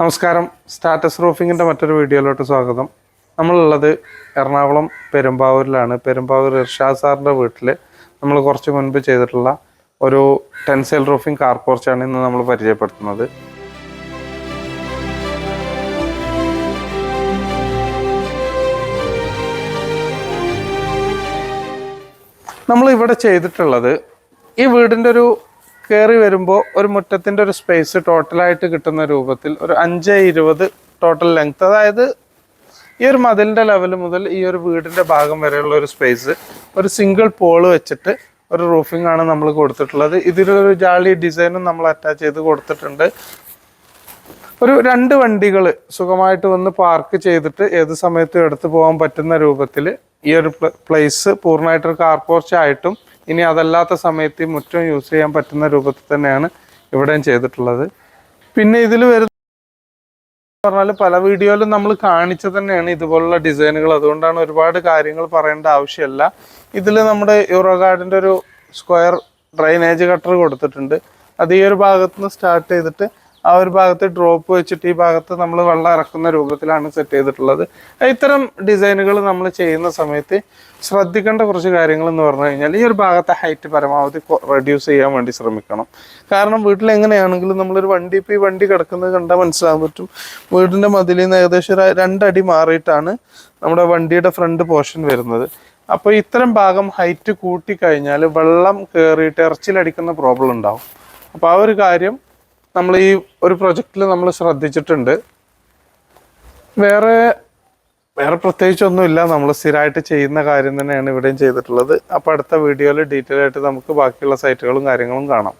നമസ്കാരം. സ്റ്റാറ്റസ് റൂഫിങ്ങിന്റെ മറ്റൊരു വീഡിയോയിലോട്ട് സ്വാഗതം. നമ്മളുള്ളത് എറണാകുളം പെരുമ്പാവൂരിലാണ്. പെരുമ്പാവൂർ ഇർഷാദ് സാറിന്റെ വീട്ടിൽ നമ്മൾ കുറച്ച് മുൻപ് ചെയ്തിട്ടുള്ള ഒരു ടെൻസൈൽ റൂഫിംഗ് കാർ പോർച്ചാണ് ഇന്ന് നമ്മൾ പരിചയപ്പെടുത്തുന്നത്. നമ്മൾ ഇവിടെ ചെയ്തിട്ടുള്ളത് ഈ വീടിന്റെ ഒരു കയറി വരുമ്പോൾ ഒരു മുറ്റത്തിന്റെ ഒരു സ്പേസ് ടോട്ടലായിട്ട് കിട്ടുന്ന രൂപത്തിൽ ഒരു അഞ്ച് ഇരുപത് ടോട്ടൽ ലെങ്ത് അതായത് ഈ ഒരു മതിലിന്റെ ലെവൽ മുതൽ ഈ ഒരു വീടിന്റെ ഭാഗം വരെയുള്ള ഒരു സ്പേസ് ഒരു സിംഗിൾ പോൾ വെച്ചിട്ട് ഒരു റൂഫിംഗ് ആണ് നമ്മൾ കൊടുത്തിട്ടുള്ളത്. ഇതിലൊരു ജാളി ഡിസൈനും നമ്മൾ അറ്റാച്ച് ചെയ്ത് കൊടുത്തിട്ടുണ്ട്. ഒരു രണ്ട് വണ്ടികൾ സുഖമായിട്ട് വന്ന് പാർക്ക് ചെയ്തിട്ട് ഏത് സമയത്തും എടുത്തു പോകാൻ പറ്റുന്ന രൂപത്തിൽ ഈ ഒരു പ്ലേസ് പൂർണമായിട്ടൊരു കാർ പോർച്ച് ആയിട്ടും ഇനി അതല്ലാത്ത സമയത്ത് മുറ്റം യൂസ് ചെയ്യാൻ പറ്റുന്ന രൂപത്തിൽ തന്നെയാണ് ഇവിടെയും ചെയ്തിട്ടുള്ളത്. പിന്നെ ഇതിൽ വരുന്ന പറഞ്ഞാൽ പല വീഡിയോയിലും നമ്മൾ കാണിച്ചു തന്നെയാണ് ഇതുപോലുള്ള ഡിസൈനുകൾ അതുകൊണ്ടാണ് ഒരുപാട് കാര്യങ്ങൾ പറയേണ്ട ആവശ്യമില്ല. ഇതിൽ നമ്മുടെ യൂറോ ഗാർഡിന്റെ ഒരു സ്ക്വയർ ഡ്രൈനേജ് കട്ടർ കൊടുത്തിട്ടുണ്ട്. അത് ഈ ഒരു ഭാഗത്ത് നിന്ന് സ്റ്റാർട്ട് ചെയ്തിട്ട് ആ ഒരു ഭാഗത്ത് ഡ്രോപ്പ് വെച്ചിട്ട് ഈ ഭാഗത്ത് നമ്മൾ വെള്ളം ഇറക്കുന്ന രൂപത്തിലാണ് സെറ്റ് ചെയ്തിട്ടുള്ളത്. ഇത്തരം ഡിസൈനുകൾ നമ്മൾ ചെയ്യുന്ന സമയത്ത് ശ്രദ്ധിക്കേണ്ട കുറച്ച് കാര്യങ്ങൾ എന്ന് പറഞ്ഞു കഴിഞ്ഞാൽ ഈ ഒരു ഭാഗത്തെ ഹൈറ്റ് പരമാവധി റെഡ്യൂസ് ചെയ്യാൻ വേണ്ടി ശ്രമിക്കണം. കാരണം വീട്ടിൽ എങ്ങനെയാണെങ്കിലും നമ്മളൊരു വണ്ടി ഇപ്പോൾ ഈ വണ്ടി കിടക്കുന്നത് കണ്ടാൽ മനസ്സിലാകാൻ പറ്റും. വീടിന്റെ മതിലിൽ നിന്ന് ഏകദേശം ഒരു രണ്ടടി മാറിയിട്ടാണ് നമ്മുടെ വണ്ടിയുടെ ഫ്രണ്ട് പോർഷൻ വരുന്നത്. അപ്പോൾ ഇത്തരം ഭാഗം ഹൈറ്റ് കൂട്ടിക്കഴിഞ്ഞാൽ വെള്ളം കയറിയിട്ട് ഇറച്ചിലടിക്കുന്ന പ്രോബ്ലം ഉണ്ടാവും. അപ്പോൾ ആ ഒരു കാര്യം നമ്മൾ ഈ ഒരു പ്രൊജക്റ്റിൽ നമ്മൾ ശ്രദ്ധിച്ചിട്ടുണ്ട്. വേറെ വേറെ പ്രത്യേകിച്ചൊന്നുമില്ല. നമ്മൾ സ്ഥിരമായിട്ട് ചെയ്യുന്ന കാര്യം തന്നെയാണ് ഇവിടെയും ചെയ്തിട്ടുള്ളത്. അപ്പോൾ അടുത്ത വീഡിയോയിൽ ഡീറ്റെയിൽ ആയിട്ട് നമുക്ക് ബാക്കിയുള്ള സൈറ്റുകളും കാര്യങ്ങളും കാണാം.